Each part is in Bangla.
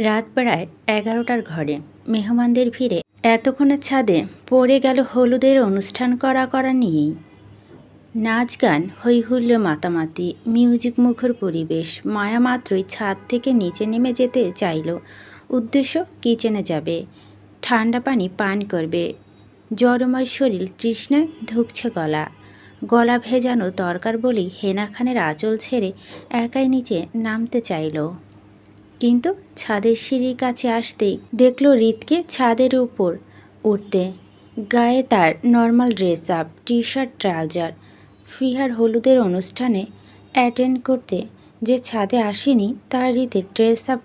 রাত প্রায় এগারোটার ঘরে। মেহমানদের ভিড়ে এতক্ষণের ছাদে পড়ে গেল হলুদের অনুষ্ঠান করা করা নিয়েই। নাচ গান হৈহুল্য মাতামাতি, মিউজিক মুখর পরিবেশ, মায়া মাত্রই ছাদ থেকে নিচে নেমে যেতে চাইল। উদ্দেশ্য, কিচেনে যাবে। ঠান্ডা পানি পান করবে। জড়ময় শরীর তৃষ্ণায় ঢুকছে গলা। গলা ভেজানো দরকার বলেই হেনা খানের আঁচল ছেড়ে একাই নিচে নামতে চাইল। কিন্তু ছাদের সিঁড়ির কাছে আসতেই দেখল রিতকে ছাদের উপর উঠতে। গায়ে তার normal dress up T shirt trouser ফিহার হলুদের অনুষ্ঠানে অ্যাটেন্ড করতে যে ছাদে আসেনি, তার রীতের ড্রেস আপ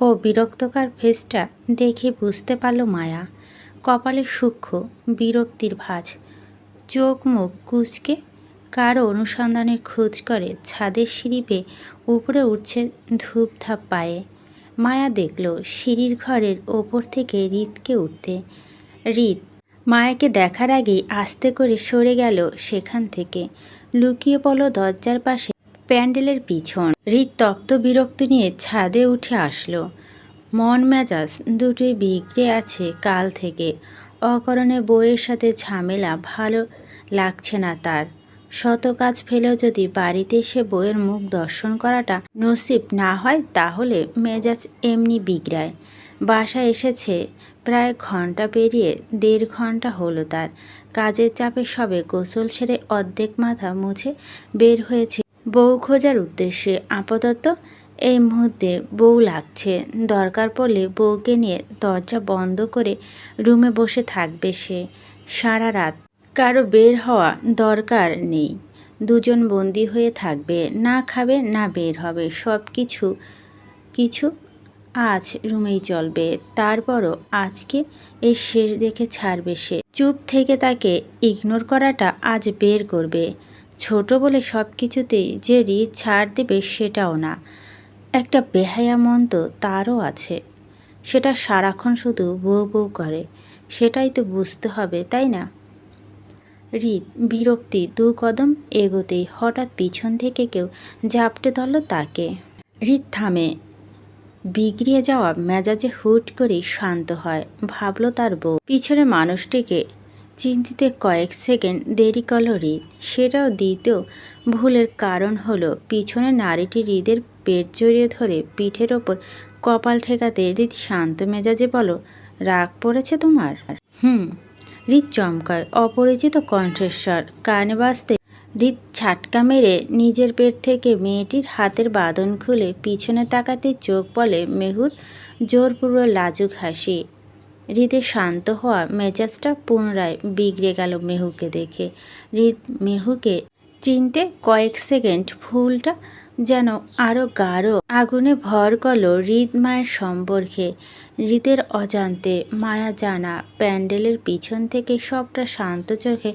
ও বিরক্তকার ফেসটা দেখে বুঝতে পারল মায়া। কপালে সূক্ষ্ম বিরক্তির ভাঁজ। চোখ মুখ কুচকে কারও অনুসন্ধানের খোঁজ করে ছাদের সিঁড়ি উপরে উঠছে ধূপধাপ পায়ে। মায়া দেখল সিঁড়ির ঘরের ওপর থেকে রিতকে উঠতে। রিত মায়াকে দেখার আগেই আস্তে করে সরে গেল সেখান থেকে। লুকিয়ে পড়ল দরজার পাশে প্যান্ডেলের পিছন। রিত তপ্ত বিরক্তি নিয়ে ছাদে উঠে আসলো। মন মেজাজ দুটোই বিগড়ে আছে কাল থেকে। অকরণে বইয়ের সাথে ঝামেলা ভালো লাগছে না তার। শত কাজ ফেলেও যদি বাড়িতে এসে বইয়ের মুখ দর্শন করাটা নসিব না হয়, তাহলে মেজাজ এমনি বিগড়ায়। বাসায় এসেছে, প্রায় ঘণ্টা পেরিয়ে দেড় ঘণ্টা হলো তার। কাজের চাপে সবে গোসল সেরে অর্ধেক মাথা মুছে বের হয়েছে। বউ খোঁজার উদ্দেশ্যে আপাতত এই মুহূর্তে বউ লাগছে। দরকার পড়লে বউকে নিয়ে দরজা বন্ধ করে রুমে বসে থাকবে সে। সারা রাত কারও বের হওয়া দরকার নেই। দুজন বন্দি হয়ে থাকবে, না খাবে, না বের হবে। সব কিছু কিছু আজ রুমেই চলবে। তারপরও আজকে এই শেষ দেখে ছাড়বে সে। চুপ থেকে তাকে ইগনোর করাটা আজ বের করবে। ছোট বলে সব কিছুতেই যে রিচ ছাড় দেবে সেটাও না। একটা বেহায়া মন তো তারও আছে। সেটা সারাক্ষণ শুধু বউ বউ করে। সেটাই তো বুঝতে হবে, তাই না? রিত বিরক্তি দু কদম এগোতেই হঠাৎ পিছন থেকে কেউ ঝাপটে ধরল তাকে। রিত থামে। বিগড়িয়ে যাওয়া মেজাজে হুট করেই শান্ত হয়, ভাবলো তার বউ। পিছনের মানুষটিকে চিন্তিতে কয়েক সেকেন্ড দেরি করল হৃদ সেটাও দ্বিতীয় ভুলের কারণ হলো পিছনে নারীটি হৃদের পেট জড়িয়ে ধরে পিঠের ওপর কপাল ঠেকাতে হৃদ শান্ত মেজাজে বলো রাগ পড়েছে তোমার? হুম। হৃদ চমকায়। অপরিচিত কণ্ঠস্বর কানে বাজতে হৃদ ছাটকা মেরে নিজের পেট থেকে মেয়েটির হাতের বাঁধন খুলে পিছনে তাকাতে চোখ বলে মেহুর জোরপূর্ব লাজুক হাসি। হৃদে শান্ত হওয়া মেজাজটা পুনরায় বিগড়ে গেল মেহুকে দেখে। হৃদ মেহুকে চিনতে কয়েক সেকেন্ড ফুলটা যেন আরও গাঢ় আগুনে ভর করল হৃদ মায়ের সম্পর্কে। হৃদের অজান্তে মায়া জানা প্যান্ডেলের পিছন থেকে সবটা শান্ত চোখে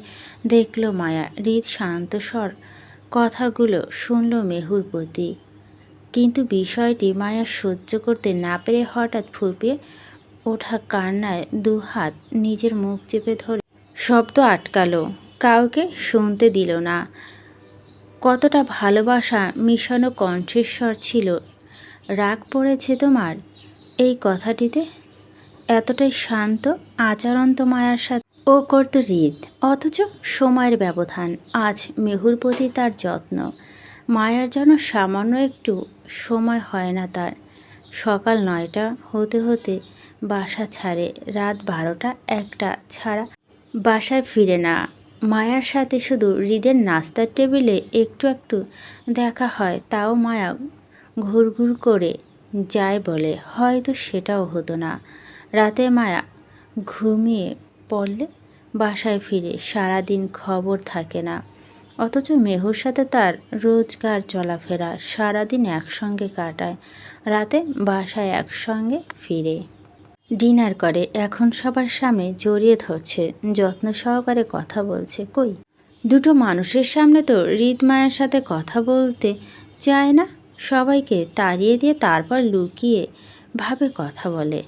দেখল মায়া। হৃদ শান্ত স্বর, কথাগুলো শুনল মেহুর প্রতি। কিন্তু বিষয়টি মায়া সহ্য করতে না পেরে হঠাৎ ফুপিয়ে ওঠা কান্নায় দু হাত নিজের মুখ চেপে ধরে শব্দ আটকালো, কাউকে শুনতে দিল না। কতটা ভালোবাসা মিশানো কণ্ঠেশ্বর ছিল। রাগ পড়েছে তোমার? এই কথাটিতে এতটাই শান্ত আচরন্ত মায়ার সাথে। ও করত হৃদ অথচ সময়ের ব্যবধান। আজ মেহুর প্রতি তার যত্ন। মায়ার যেন সামান্য একটু সময় হয় না তার। সকাল নয়টা হতে হতে বাসা ছাড়ে, রাত বারোটা একটা ছাড়া বাসায় ফিরে না। মায়ার সাথে শুধু হৃদের নাস্তার টেবিলে একটু একটু দেখা হয়, তাও মায়া ঘুরঘুর করে যায় বলে। হয়তো সেটাও হতো না। রাতে মায়া ঘুমিয়ে পড়লে বাসায় ফিরে, সারাদিন খবর থাকে না। অথচ মেহুর সাথে তার রোজগার চলাফেরা সারাদিন একসঙ্গে কাটায়, রাতে বাসায় একসঙ্গে ফিরে। ডিনার করে, এখন সবার সামনে জড়িয়ে ধরছে, যত্ন সহকারে কথা বলছে, কই? দুটো মানুষের সামনে তো হৃদ মায়ের সাথে কথা বলতে চায় না, সবাইকে তাড়িয়ে দিয়ে তারপর লুকিয়ে ভাবে কথা বলে।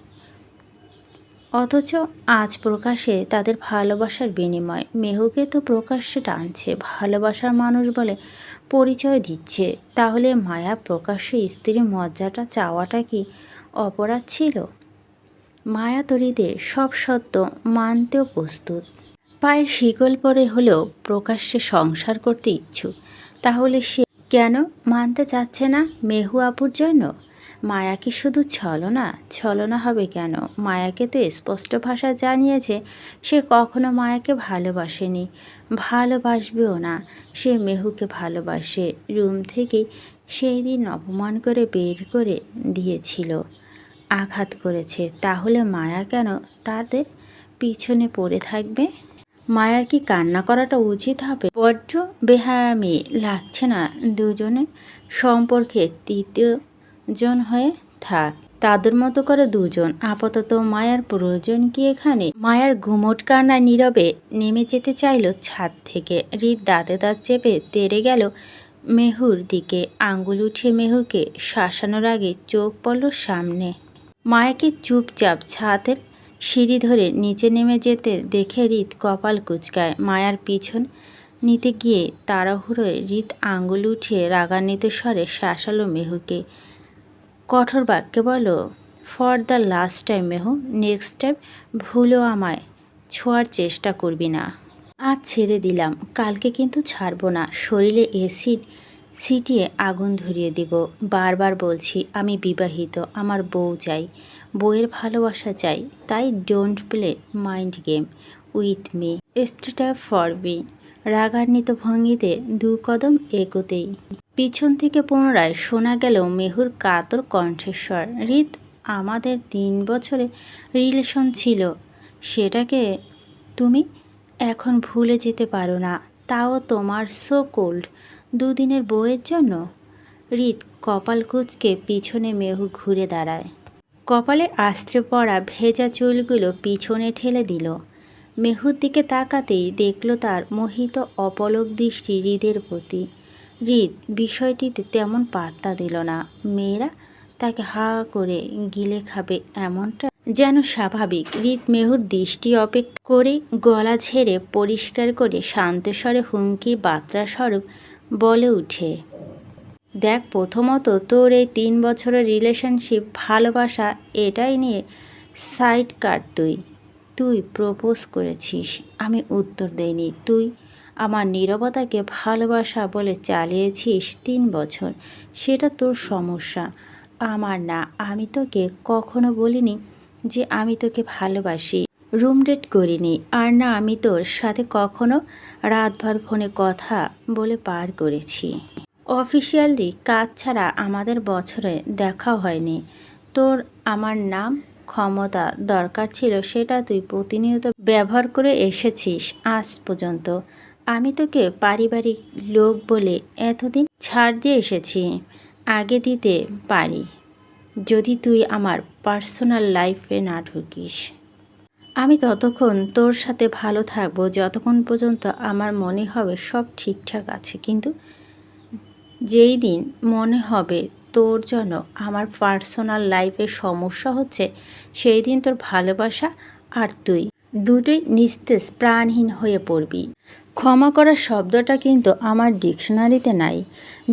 অথচ আজ প্রকাশে তাদের ভালোবাসার বিনিময়, মেহুকে তো প্রকাশ্যে টানছে, ভালোবাসার মানুষ বলে পরিচয় দিচ্ছে, তাহলে মায়া প্রকাশ্যে স্ত্রীর মজ্জাটা চাওয়াটা কি অপরাধ ছিল? মায়া তরিদের সব সত্য মানতেও প্রস্তুত। পায়ে শিকল পরে হলেও প্রকাশ্যে সংসার করতে ইচ্ছুক। তাহলে সে কেন মানতে চাচ্ছে না মেহু আপুর জন্য? মায়া কি শুধু ছলনা? ছলনা হবে কেন? মায়াকে তো স্পষ্ট ভাষা জানিয়েছে, সে কখনো মায়াকে ভালোবাসেনি। ভালোবাসবেও না, সে মেহুকে ভালোবাসে। রুম থেকে সেই দিন অপমান করে বের করে দিয়েছিল। আঘাত করেছে। তাহলে মায়া কেন তাদের পিছনে পড়ে থাকবে? মায়ার কি কান্না করাটা উচিত হবে? বড্ড বেহায়ামি লাগছে না দুজনে সম্পর্কে তৃতীয় জন হয়ে থাক। তাদের মতো করে দুজন। আপাতত মায়ার প্রয়োজন কি এখানে? মায়ার ঘুমট কান্না নীরবে নেমে যেতে চাইল ছাদ থেকে। হৃদ দাঁতে দাঁত চেপে তেড়ে গেল মেহুর দিকে। আঙ্গুল উঠে মেহুকে শাসানোর আগে চোখ পড়ল সামনে। মায়াকে চুপচাপ ছাদের সিঁড়ি ধরে নিচে নেমে যেতে দেখে রীত কপাল কুচকায়। মায়ার পিছন নিতে গিয়ে তাড়াহুড়োয় রীত আঙ্গুল উঠিয়ে রাগান্বিত স্বরে শাসালো মেহুকে, কঠোর বাক্যে বলো for the last time Mehu next time ভুলেও আমায়, ছোঁয়ার চেষ্টা করবি না। আজ ছেড়ে দিলাম, কালকে কিন্তু ছাড়বো না। শরীরে এসিড সিটিয়ে আগুন ধরিয়ে দিব। বারবার বলছি, আমি বিবাহিত, আমার বউ চাই, বউয়ের ভালোবাসা চাই, তাই don't play mind game with me স্টেটা ফর বি রাগান্বিত ভঙ্গিতে দু কদম এগোতেই পিছন থেকে পুনরায় শোনা গেল মেহুর কাতর কণ্ঠস্বর। রিত, আমাদের তিন বছরে রিলেশন ছিল, সেটাকে তুমি এখন ভুলে যেতে পারো না। তাও তোমার সো কোল্ড দুদিনের বউয়ের জন্য? রিত কপাল কুচকে পিছনে মেহু ঘুরে দাঁড়ায়। কপালে আস্ত্রে পড়া ভেজা চুলগুলো পিছনে ঠেলে দিল। মেহুর দিকে তাকাতেই দেখল তার মোহিত অপলক দৃষ্টি হৃদের প্রতি। হৃদ বিষয়টিতে তেমন পাত্তা দিল না। মেয়েরা তাকে হা করে গিলে খাবে এমনটা যেন স্বাভাবিক হৃদ মেহুর দৃষ্টি অপেক্ষা করে গলা ছেড়ে পরিষ্কার করে শান্তস্বরে হুমকি বার্তা স্বরূপ বলে উঠে, দেখ, প্রথমত তোর এই তিন বছরের রিলেশনশিপ ভালোবাসা এটাই নিয়ে সাইড কাট তুই। তুই প্রপোজ করেছিস, আমি উত্তর দেইনি। তুই আমার নীরবতাকে ভালোবাসা বলে চালিয়েছিস তিন বছর, সেটা তোর সমস্যা। আমার না, আমি তোকে কখনো বলিনি যে আমি তোকে ভালোবাসি। রুম ডেট করিনি। আর না, আমি তোর সাথে কখনো রাতভর ফোনে কথা বলে পার করেছি। অফিসিয়ালি কাজ ছাড়া আমাদের বছরে দেখা হয়নি। তোর আমার নাম, ক্ষমতা দরকার ছিল সেটা তুই প্রতিনিয়ত ব্যবহার করে এসেছিস আজ পর্যন্ত। আমি তোকে পারিবারিক লোক বলে এতদিন ছাড় দিয়ে এসেছি। আগে দিতে পারি। যদি তুই আমার পার্সোনাল লাইফে না ঢুকিস। আমি ততক্ষণ তোর সাথে ভালো থাকব, যতক্ষণ পর্যন্ত আমার মনে হবে সব ঠিকঠাক আছে। কিন্তু যেই দিন মনে হবে তোর জন্য আমার পার্সোনাল লাইফে সমস্যা হচ্ছে, সেই দিন তোর ভালোবাসা আর তুই দুটোই নিস্তেজ প্রাণহীন হয়ে পড়বি। ক্ষমা করার শব্দটা কিন্তু আমার ডিকশনারিতে নাই।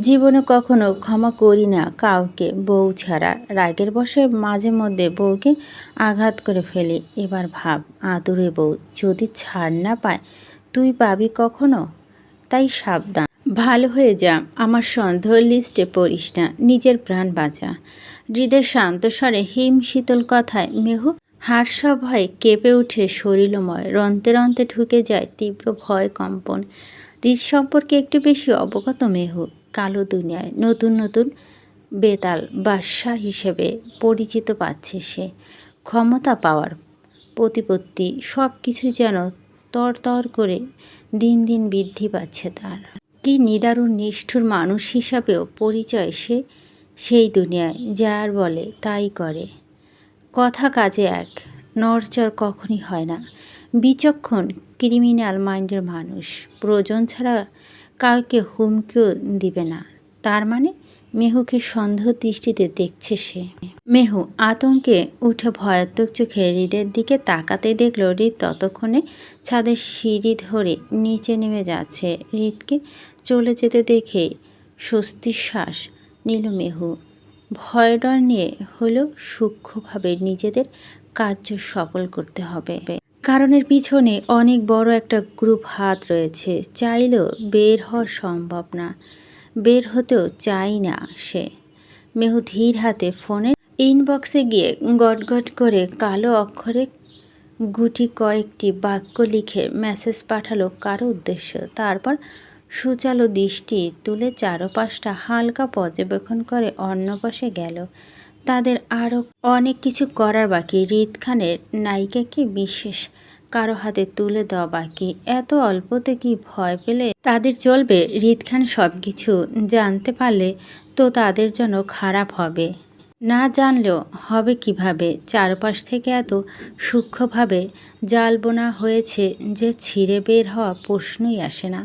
জীবনে কখনো ক্ষমা করি না কাউকে, বউ ছাড়া। রাগের বসে মাঝে মধ্যে বউকে আঘাত করে ফেলি। এবার ভাব, আদুরে বউ, যদি ছাড় না পায়, তুই পাবি কখনো? তাই সাবধান। ভালো হয়ে যা, আমার সন্দেহ লিস্টে পড়িস না। নিজের প্রাণ বাঁচা। হৃদের শান্ত স্বরে হিম শীতল কথায়, মেহু হার্ষা ভয়ে কেঁপে উঠে শরীরময়, রন্তে রন্তে ঢুকে যায় তীব্র ভয় কম্পন। হৃদ সম্পর্কে একটু বেশি অবগত মেহু, কালো দুনিয়ায়, নতুন নতুন বেতাল বাদশাহ হিসেবে পরিচিত পাচ্ছে সে। ক্ষমতা পাওয়ার প্রতিপত্তি সব কিছু যেন তর করে দিন দিন বৃদ্ধি পাচ্ছে তার। কি নিদারুণ নিষ্ঠুর মানুষ হিসাবেও পরিচয় সে সেই দুনিয়ায়, যার বলে তাই করে। কথা কাজে এক নরচর কখনই হয় না। বিচক্ষণ, ক্রিমিনাল মাইন্ডের মানুষ। প্রয়োজন ছাড়া কাউকে হুমকিও দিবে না। তার মানে মেহুকে সন্দেহ দৃষ্টিতে দেখছে সে। মেহু আতঙ্কে উঠে ভয়াত্মক চোখে হৃদের দিকে তাকাতে দেখল, হৃদ ততক্ষণে ছাদের সিঁড়ি ধরে নিচে নেমে যাচ্ছে। হৃদকে চলে যেতে দেখে স্বস্তির শ্বাস নিল মেহু। ভয় ডর নিয়ে হলেও সূক্ষ্মভাবে নিজেদের কার্য সফল করতে হবে। কারণের পিছনে অনেক বড় একটা গ্রুপ হাত রয়েছে। চাইলেও বের হওয়া সম্ভব না। বের হতেও চাই না সে। মেহু ধীর হাতে ফোনের ইনবক্সে গিয়ে গটগট করে কালো অক্ষরে গুটি কয়েকটি বাক্য লিখে মেসেজ পাঠালো কারও উদ্দেশ্য। তারপর সুচালো দৃষ্টি তুলে চারপাশটা হালকা পর্যবেক্ষণ করে অন্য পাশে গেল। তাদের আরও অনেক কিছু করার বাকি। রিদ খানের নায়িকাকে বিশেষ কারও হাতে তুলে দেওয়া বাকি। এত অল্পতে কি ভয় পেলে? তাদের চলবে রিদ খান সব কিছু জানতে পারলে তো তাদের জন্য খারাপ হবে। না জানলেও হবে কীভাবে? চারপাশ থেকে এত সূক্ষ্মভাবে জাল বোনা হয়েছে যে ছিঁড়ে বের হওয়া প্রশ্নই আসে না।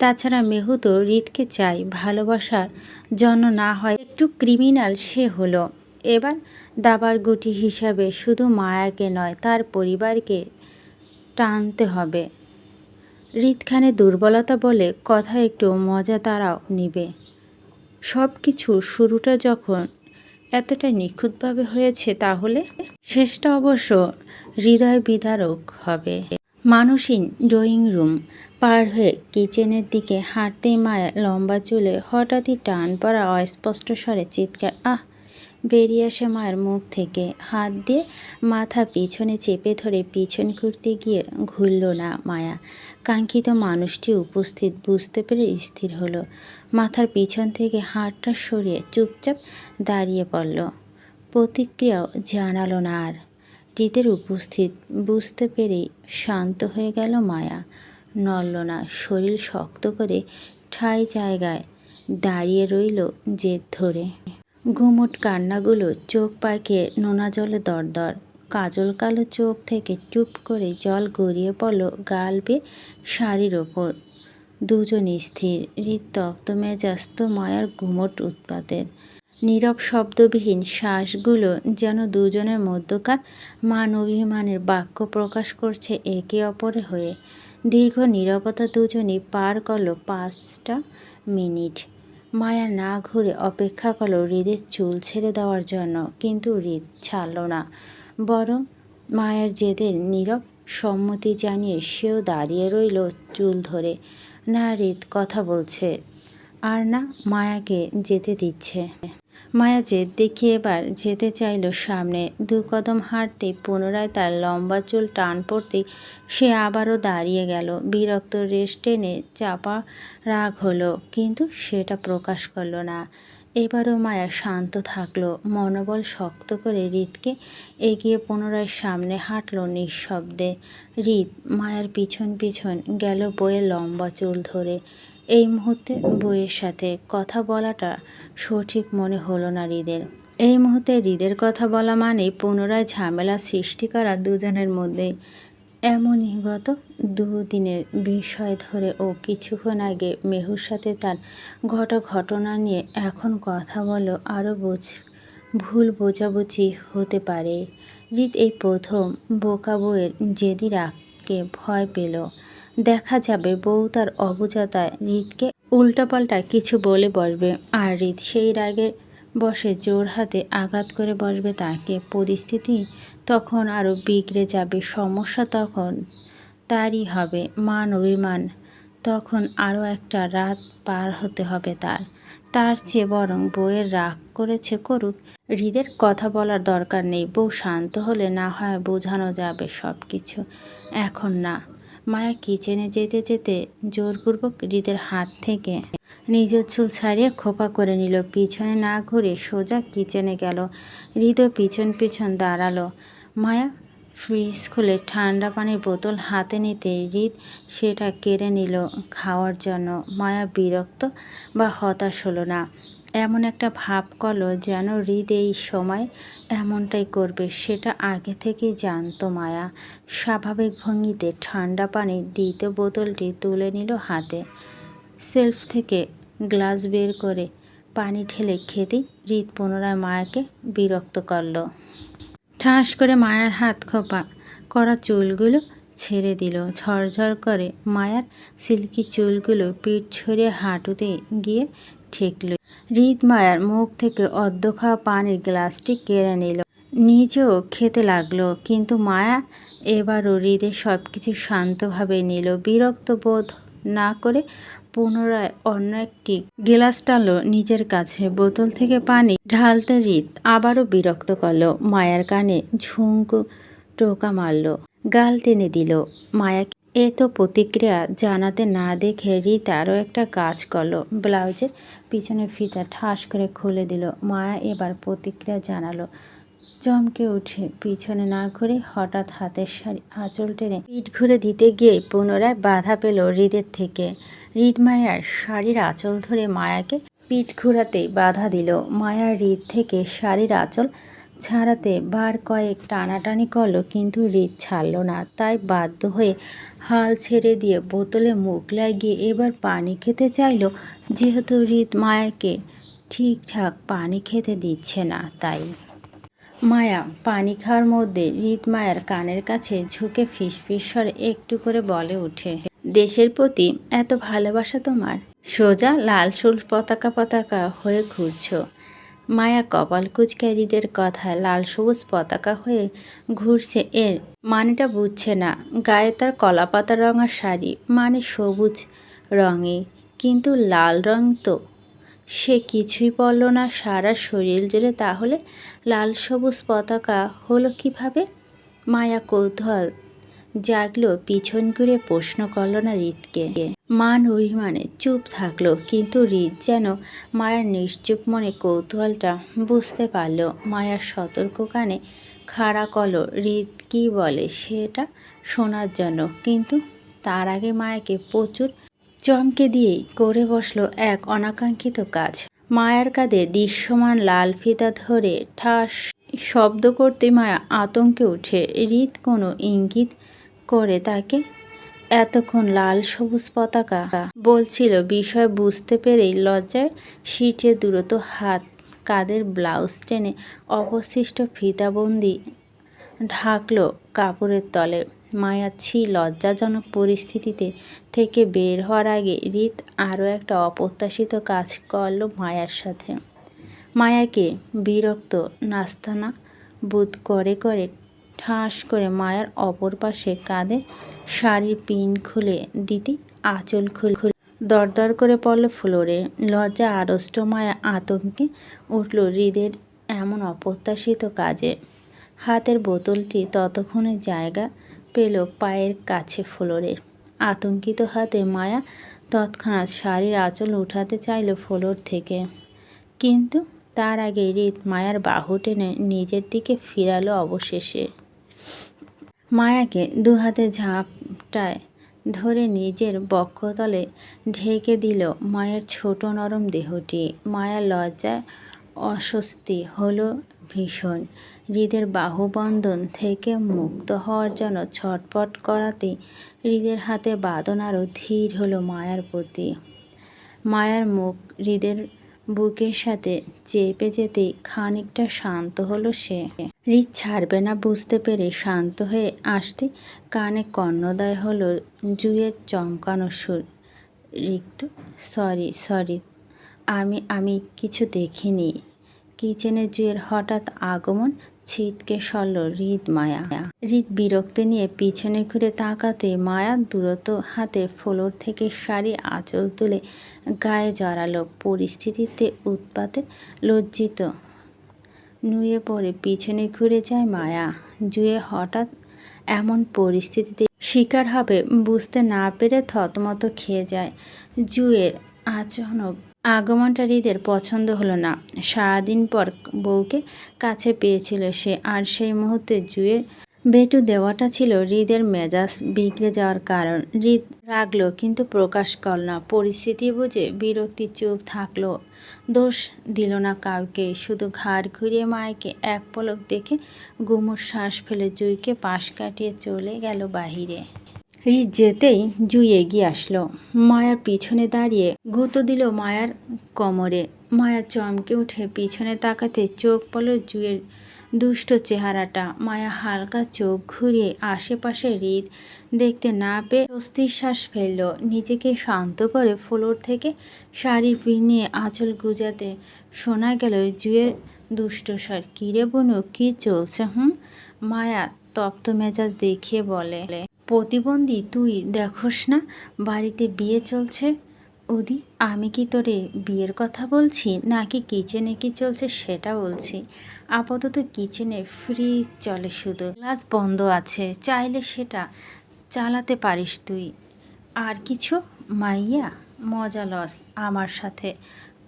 তাছাড়া মেহু তো রিতকে চাই ভালোবাসার জন্য না হয়। একটু ক্রিমিনাল সে হলো। এবার দাবার গুটি হিসাবে শুধু মায়াকে নয়, তার পরিবারকে টানতে হবে। রিত খানের দুর্বলতা বলে কথা একটু মজা তারাও নিবে। সব কিছু শুরুটা যখন এতটা নিখুঁতভাবে হয়েছে, তাহলে শেষটা অবশ্য হৃদয় বিদারক হবে। মানুষহীন ড্রয়িং রুম পার হয়ে কিচেনের দিকে হাঁটতেই মায়া লম্বা চুলে হঠাৎই টান পড়া অস্পষ্ট স্বরে চিৎকার, আহ! বেরিয়ে আসে মায়ের মুখ থেকে। হাত দিয়ে মাথা পিছনে চেপে ধরে পিছন ঘুরতে গিয়ে ঘুরল না মায়া। কাঙ্ক্ষিত মানুষটি উপস্থিত বুঝতে পেরে স্থির হলো। মাথার পিছন থেকে হাতটা সরিয়ে চুপচাপ দাঁড়িয়ে পড়ল। প্রতিক্রিয়াও জানালো না আর। হৃদের উপস্থিত বুঝতে পেরেই শান্ত হয়ে গেল মায়া। নড়ল না শরীর শক্ত করে ঠাই জায়গায় দাঁড়িয়ে রইল জেদ ধরে। ঘুমট কান্নাগুলো চোখ পাকিয়ে নোনা জলে দরদর। কাজল কালো চোখ থেকে চুপ করে জল গড়িয়ে পড়ল গাল বেয়ে শাড়ির ওপর। দুজন স্থির, হৃদতপ্ত মেজাস্ত মায়ার ঘুমট উৎপাতের। নীরব শব্দবিহীন শ্বাসগুলো যেন দুজনের মধ্যকার মান অভিমানের বাক্য প্রকাশ করছে একে অপরে হয়ে। দীর্ঘ নীরবতা দুজনই পার করল পাঁচটা মিনিট। মায়া না ঘুরে অপেক্ষা করল হৃদের চুল ছেড়ে দেওয়ার জন্য, কিন্তু হৃদ ছাড়ল না। বরং মায়ের জেদের নীরব সম্মতি জানিয়ে সেও দাঁড়িয়ে রইল চুল ধরে। না হৃদ কথা বলছে, আর না মায়াকে যেতে দিচ্ছে। মায়া জেদ দেখিয়ে এবার যেতে চাইল সামনে। দু কদম হাঁটতে পুনরায় তার লম্বা চুল টান পড়তে সে আবারও দাঁড়িয়ে গেল। বিরক্ত রেস্ট টেনে চাপা রাগ হলো, কিন্তু সেটা প্রকাশ করল না। এবারও মায়া শান্ত থাকল, মনোবল শক্ত করে হৃদকে এগিয়ে পুনরায় সামনে হাঁটলো নিঃশব্দে। হৃদ মায়ার পিছন পিছন গেল বইয়ের লম্বা চুল ধরে। এই মুহূর্তে বইয়ের সাথে কথা বলাটা সঠিক মনে হলো না হৃদের। এই মুহূর্তে হৃদের কথা বলা মানে পুনরায় ঝামেলা সৃষ্টি করা দুজনের মধ্যে এমনই গত দুদিনের বিষয় ধরে ও কিছুক্ষণ আগে মেহুর সাথে তার ঘটা ঘটনা নিয়ে এখন কথা বলো আরও বোঝ, ভুল বোঝাবুঝি হতে পারে। হৃদ এই প্রথম বোকা বউয়ের জেদি রাগকে ভয় পেল। দেখা যাবে বউ তার অবুজাতায় হৃদকে উল্টাপাল্টা কিছু বলে বসবে আর হৃদ সেই রাগের বসে জোর হাতে আঘাত করে বসবে তাকে। পরিস্থিতি তখন আরও বিগড়ে যাবে সমস্যা তখন, তারই হবে মান অভিমান। তখন আরও একটা রাত পার হতে হবে তার। তার চেয়ে বরং বউয়ের রাগ করেছে করুক, হৃদের কথা বলার দরকার নেই। বউ শান্ত হলে না হয় বোঝানো যাবে সব কিছু এখন না, মায়া কিচেনে যেতে যেতে জোরপূর্বক হৃদের হাত থেকে নিজের চুল ছাড়িয়ে খোপা করে নিল। পিছনে না ঘুরে সোজা কিচেনে গেল। হৃদ পিছন পিছন দাঁড়াল। মায়া? ফ্রিজ খুলে ঠান্ডা পানির বোতল হাতে নিতে হৃদ সেটা কেড়ে নিল খাওয়ার জন্য। মায়া বিরক্ত বা হতাশ হলো না। এমন একটা ভাব করল যেন হৃদ এই সময় এমনটাই করবে, সেটা আগে থেকেই জানতো মায়া। স্বাভাবিক ভঙ্গিতে ঠান্ডা পানি দ্বিতীয় বোতলটি তুলে নিল হাতে। সেলফ থেকে গ্লাস বের করে পানি ঢেলে খেতেই হৃদ পুনরায় মায়াকে বিরক্ত করল। ঠাস করে মায়ার হাত খোপা। করা চুলগুলো ছেড়ে দিল, ঝরঝর করে। মায়ার সিল্কি চুলগুলো পিঠ ছড়িয়ে হাঁটুতে গিয়ে ঠেকল। হৃদ মায়ার মুখ থেকে অর্ধ খাওয়া পানির গ্লাসটি কেড়ে নিল। নিজেও খেতে লাগল, কিন্তু মায়া এবারও হৃদে সব কিছু শান্তভাবে নিল। বিরক্ত বোধ না করে পুনরায় অন্য একটি গেলাস টানলো নিজের কাছে। বোতল থেকে পানি ঢালতে হৃদ আবারও বিরক্ত করল। মায়ার কানে ঝুঁকু টোকা মারল। গাল টেনে দিল। মায়া এ তো প্রতিক্রিয়া জানাতে না দেখে হৃদ আরও একটা কাজ করল। ব্লাউজের পিছনে ফিতা ঠাস করে খুলে দিল। মায়া এবার প্রতিক্রিয়া জানালো। চমকে উঠে পিছনে না ঘুরে হঠাৎ হাতের শাড়ি আঁচল টেনে পিঠ ঘুরে দিতে গিয়ে পুনরায় বাধা পেল হৃদের থেকে। হৃদ মায়ার শাড়ির আঁচল ধরে মায়াকে পিঠ ঘুরাতেই বাধা দিল। মায়ার হৃদ থেকে শাড়ির আঁচল ছাড়াতে বার কয়েক টানাটানি করল, কিন্তু হৃদ ছাড়ল না। তাই বাধ্য হয়ে হাল ছেড়ে দিয়ে বোতলে মুখ লাগিয়ে এবার পানি খেতে চাইলো, যেহেতু হৃদ মায়াকে ঠিকঠাক পানি খেতে দিচ্ছে না তাই। মায়া, পানি খাওয়ার মধ্যে হৃদ মায়ার কানের কাছে ঝুঁকে ফিসফিস স্বরে একটু করে বলে ওঠে দেশের প্রতি এত ভালোবাসা তোমার। সোজা লাল সুল পতাকা পতাকা হয়ে ঘুরছ। মায়া কপাল কুচকে হৃদের কথায় লাল সবুজ পতাকা হয়ে ঘুরছে এর মানেটা বুঝছে না। গায়ে তার কলাপাতা রঙা শাড়ি মানে সবুজ রঙে, কিন্তু লাল রং তো। সে কিছুই পরল না, সারা শরীর জুড়ে তাহলে লাল সবুজ পতাকা হলো কীভাবে? মায়া কৌতূহল জাগলো, পিছন ঘুরে প্রশ্ন করল না হৃদকে। মান অভিমানে চুপ থাকল, কিন্তু হৃদ যেন মায়ার নিশ্চুপ মনে কৌতূহলটা বুঝতে পারল। মায়ার সতর্ক কানে খাড়া করল, হৃদ কী বলে সেটা শোনার জন্য। কিন্তু তার আগে মায়াকে প্রচুর চমকে দিয়েই করে বসল এক অনাকাঙ্ক্ষিত কাজ। মায়ার কাঁধে দৃশ্যমান লাল ফিতা ধরে ঠাস শব্দ করতে মায়া আতঙ্কে উঠে। হৃদ কোনো ইঙ্গিত করে তাকে, এতক্ষণ লাল সবুজ পতাকা? বলছিল। বিষয় বুঝতে পেরেই লজ্জায় সিটে দ্রুত হাত কাদের ব্লাউজ টেনে অবশিষ্ট ফিতাবন্দি ঢাকলো কাপড়ের তলে। মায়া ছি, লজ্জাজনক পরিস্থিতিতে থেকে বের হওয়ার আগে রিত আরও একটা অপ্রত্যাশিত কাজ করল মায়ার সাথে। মায়াকে বিরক্ত নাস্তানা বোধ করে করে ঠাস করে মায়ার অপর পাশে কাঁধে শাড়ির পিন খুলে দিতে আঁচল খুল খুলে। দরদর করে পড়ল ফ্লোরে। লজ্জা আড়ষ্ট মায়া আতঙ্কে উঠল হৃদের এমন অপ্রত্যাশিত কাজে। হাতের বোতলটি ততক্ষণে জায়গা পেল পায়ের কাছে ফ্লোরে। আতঙ্কিত হাতে মায়া তৎক্ষণাৎ শাড়ির আঁচল উঠাতে চাইল ফ্লোর থেকে। কিন্তু তার আগে রীত মায়ার বাহু টেনে নিজের দিকে ফিরালো অবশেষে। মায়াকে দুহাতে ঝাঁপটায় ধরে নিজের বক্ষতলে ঢেকে দিল মায়ের ছোট নরম দেহটি। মায়ার লজ্জায় অস্বস্তি হলো ভীষণ। হৃদের বাহুবন্ধন থেকে মুক্ত হওয়ার জন্য ছটপট করাতে হৃদের হাতে বাঁধন আরও ধীর হলো মায়ার প্রতি। মায়ার মুখ হৃদের বুকের সাথে চেপে যেতে খানিকটা শান্ত হলো সে। রিচ ছাড়বে না বুঝতে পেরে শান্ত হয়ে আসতে কানে কর্ণদয় হলো জুয়ের চমকানো সুর। রিক্ত, সরি সরি, আমি আমি কিছু দেখিনি। কিচেনে জুয়ের হঠাৎ আগমন ছিটকে সরল হৃদ মায়া। হৃদ বিরক্তি নিয়ে পিছনে ঘুরে তাকাতে মায়া দূরত হাতের ফ্লোর থেকে শাড়ি আঁচল তুলে গায়ে জড়ালো। পরিস্থিতিতে উৎপাতে লজ্জিত নুয়ে পড়ে পিছনে ঘুরে যায় মায়া। জুয়ে হঠাৎ এমন পরিস্থিতিতে শিকার হবে বুঝতে না পেরে থতমত খেয়ে যায়। জুয়ের আচরণক আগমনটা হৃদের পছন্দ হলো না। সারাদিন পর বউকে কাছে পেয়েছিল সে, আর সেই মুহূর্তে জুয়ের বেটু দেওয়াটা ছিল হৃদের মেজাজ বিগড়ে যাওয়ার কারণ। হৃদ রাগলো, কিন্তু প্রকাশ করল না। পরিস্থিতি বুঝে বিরক্তি চুপ থাকল। দোষ দিল না কাউকে, শুধু ঘাড় ঘুরিয়ে মায়কে এক পলক দেখে গুমুর শ্বাস ফেলে জুইকে পাশ কাটিয়ে চলে গেল বাহিরে। রিজ যেতেই জুই এগিয়ে আসলো। মায়ার পিছনে দাঁড়িয়ে গুঁতো দিল মায়ার কোমরে। মায়া চমকে উঠে পিছনে তাকাতে চোখ পড়ল জুয়ের দুষ্ট চেহারাটা। মায়া হালকা চোখ ঘুরিয়ে আশেপাশে হৃদ দেখতে না পেয়ে স্বস্তির শ্বাস ফেলল। নিজেকে শান্ত করে ফ্লোর থেকে শাড়ি পিন নিয়ে আঁচল গুজাতে শোনা গেল জুয়ের দুষ্ট স্বর, কিরে বনু, কী চলছে, হুম? মায়া তপ্ত মেজাজ দেখিয়ে বলে, প্রতিবন্ধী, তুই দেখোস না, বাড়িতে বিয়ে চলছে? ওদি আমি কি তোরে বিয়ের কথা বলছি, নাকি কিচেনে কি চলছে সেটা বলছি? আপাতত কিচেনে ফ্রিজ চলে শুধু, গ্লাস বন্ধ আছে, চাইলে সেটা চালাতে পারিস তুই। আর কিছু? মাইয়া, মজা লস, আমার সাথে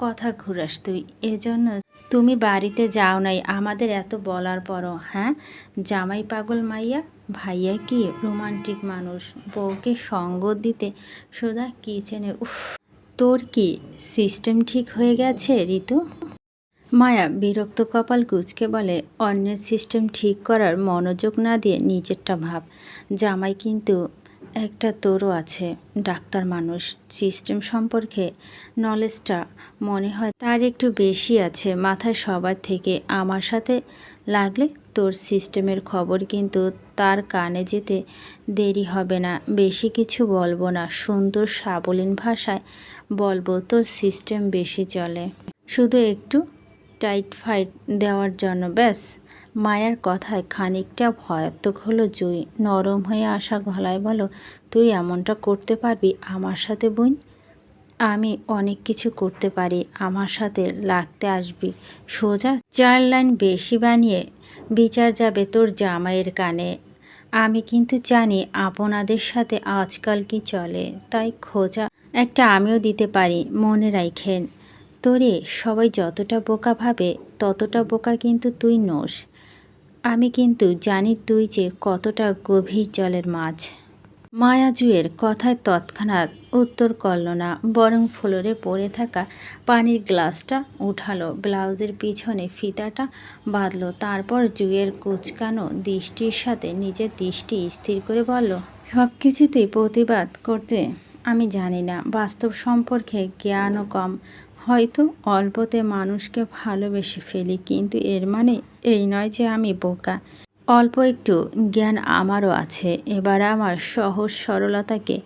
কথা ঘুরাস তুই, এজন্য তুমি বাড়িতে যাও নাই, আমাদের এত বলার পরও হ্যাঁ? জামাই পাগল মাইয়া, ভাইয়া কি রোমান্টিক মানুষ, বউকে সঙ্গ দিতে সোদা কিচেনে উফ, তোর কি সিস্টেম ঠিক হয়ে গেছে, ঋতু? মায়া বিরক্ত কপাল কুচকে বলে, অন্যের সিস্টেম ঠিক করার মনোযোগ না দিয়ে নিজেরটা ভাব। জামাই কিন্তু একটা তোরও আছে। ডাক্তার মানুষ। সিস্টেম সম্পর্কে নলেজটা মনে হয় তার একটু বেশি আছে মাথায় সবার থেকে। আমার সাথে লাগলে তোর সিস্টেমের খবর কিন্তু তার কানে যেতে দেরি হবে না। বেশি কিছু বলব না। সুন্দর সাবলীন ভাষায় বলব তোর সিস্টেম বেশি চলে। শুধু একটু টাইট ফাইট দেওয়ার জন্য, ব্যাস। মায়ার কথায় খানিকটা ভয়াত্মক হলো জুই। নরম হয়ে আসা গলায় বলো, তুই এমনটা করতে পারবি আমার সাথে বোন? আমি অনেক কিছু করতে পারি, আমার সাথে লাগতে আসবি। সোজা, চার লাইন বেশি বানিয়ে বিচার যাবে তোর জামাইয়ের কানে। আমি কিন্তু জানি আপনাদের সাথে আজকাল কি চলে, তাই খোঁজা। একটা আমিও দিতে পারি, মনে রাখেন তোরে সবাই যতটা বোকা ভাবে, ততটা বোকা কিন্তু তুই নোস। আমি কিন্তু জানি তুই যে কতটা গভীর জলের মাছ। মায়াজুয়ের কথায় তৎক্ষণাৎ উত্তর করল না, বরং ফ্লোরে পড়ে থাকা পানির গ্লাসটা উঠালো। ব্লাউজের পিছনে ফিতাটা বাঁধলো, তারপর জুয়ের কুচকানো দৃষ্টির সাথে নিজের দৃষ্টি স্থির করে বলল সব কিছুতেই প্রতিবাদ করতে আমি জানি না, বাস্তব সম্পর্কে জ্ঞানও কম। হয়তো অল্পতে মানুষকে ভালোবেসে ফেলি, কিন্তু এর মানে এই নয় যে আমি বোকা। অল্প একটু জ্ঞান আমারও আছে, এবার আমার সহজ সরলতাকে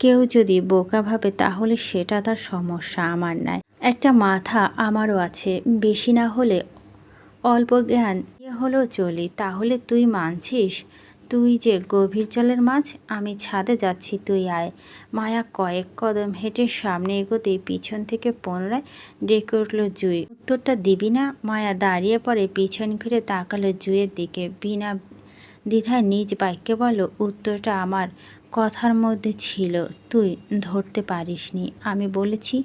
কেউ যদি বোকা ভাবে, তাহলে সেটা তার সমস্যা আমার নাই একটা মাথা আমারও আছে, বেশি না হলে অল্প জ্ঞান হলেও চলি, তাহলে তুই মানছিস? তুই যে গভীর জলের মাছ, আমি ছাদে যাচ্ছি, তুই আয়। মায়া কয়েক কদম হেঁটে সামনে এগোতে পিছন থেকে পুনরায় ডেকে উঠল জুই। উত্তরটা দিবি না? মায়া দাঁড়িয়ে পড়ে পিছন ঘুরে তাকালো জুয়ের দিকে। বিনা দ্বিধায় নিজ বাক্যে বলো উত্তরটা আমার। কথার মধ্যে ছিল, তুই ধরতে পারিসনি। আমি বলেছি,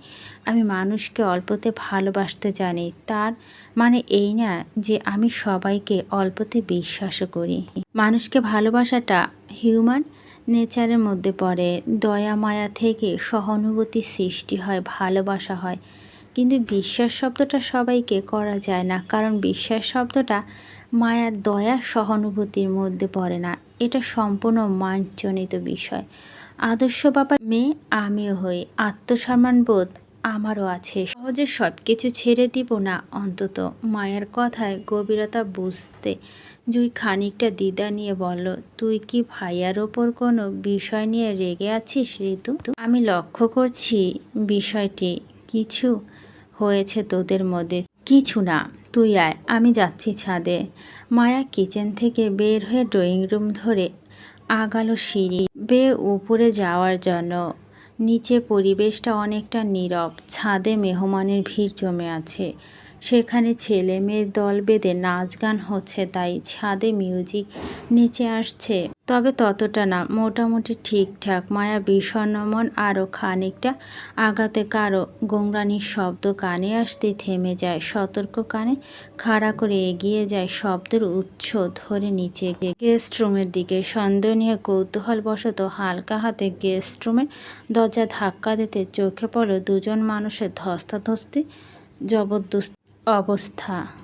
আমি মানুষকে অল্পতে ভালোবাসতে জানি। তার মানে এই না যে আমি সবাইকে অল্পতে বিশ্বাসও করি। মানুষকে ভালোবাসাটা হিউম্যান নেচারের মধ্যে পড়ে। দয়া, মায়া থেকে সহানুভূতি সৃষ্টি হয়, ভালোবাসা হয়। কিন্তু বিশ্বাস শব্দটা সবাইকে করা যায় না। কারণ বিশ্বাস শব্দটা মায়ার দয়া, সহানুভূতির মধ্যে পড়ে না। এটা সম্পূর্ণ মানজনিত বিষয়। আদর্শ বাবার মেয়ে, আমিও হই। আত্মসম্মানবোধ আমারও আছে। সহজে সব কিছু ছেড়ে দিব না অন্তত। মায়ের কথায় গভীরতা বুঝতে জুই খানিকটা দিদা নিয়ে বলল, তুই কি ভাইয়ার ওপর কোনো বিষয় নিয়ে রেগে আছিস ঋতু? আমি লক্ষ্য করছি বিষয়টি। কিছু হয়েছে তোদের মধ্যে। কিছু না। তুই আয়, আমি যাচ্ছি ছাদে। মায়া কিচেন থেকে বের হয়ে ড্রয়িং রুম ধরে আগালো সিঁড়ি বে উপরে যাওয়ার জন্য। নিচে পরিবেশটা অনেকটা নীরব, ছাদে মেহমানের ভিড় জমে আছে। সেখানে ছেলে মেয়ের দল বেঁধে নাচ গান হচ্ছে, তাই ছাদে মিউজিক নিচে আসছে। তবে ততটা না, মোটামুটি ঠিকঠাক। মায়া বিষণ্ণমন আরও খানিকটা আগাতে কারও গোংরানির শব্দ কানে আসতে থেমে যায়। সতর্ক কানে খাড়া করে এগিয়ে যায় শব্দের উৎস ধরে নিচে। গেস্ট রুমের দিকে সন্দেহ নিয়ে কৌতূহলবশত হালকা হাতে গেস্ট রুমের দরজা ধাক্কা দিতে চোখে পড়ল দুজন মানুষের ধস্তাধস্তি, জবরদস্ত অবস্থা।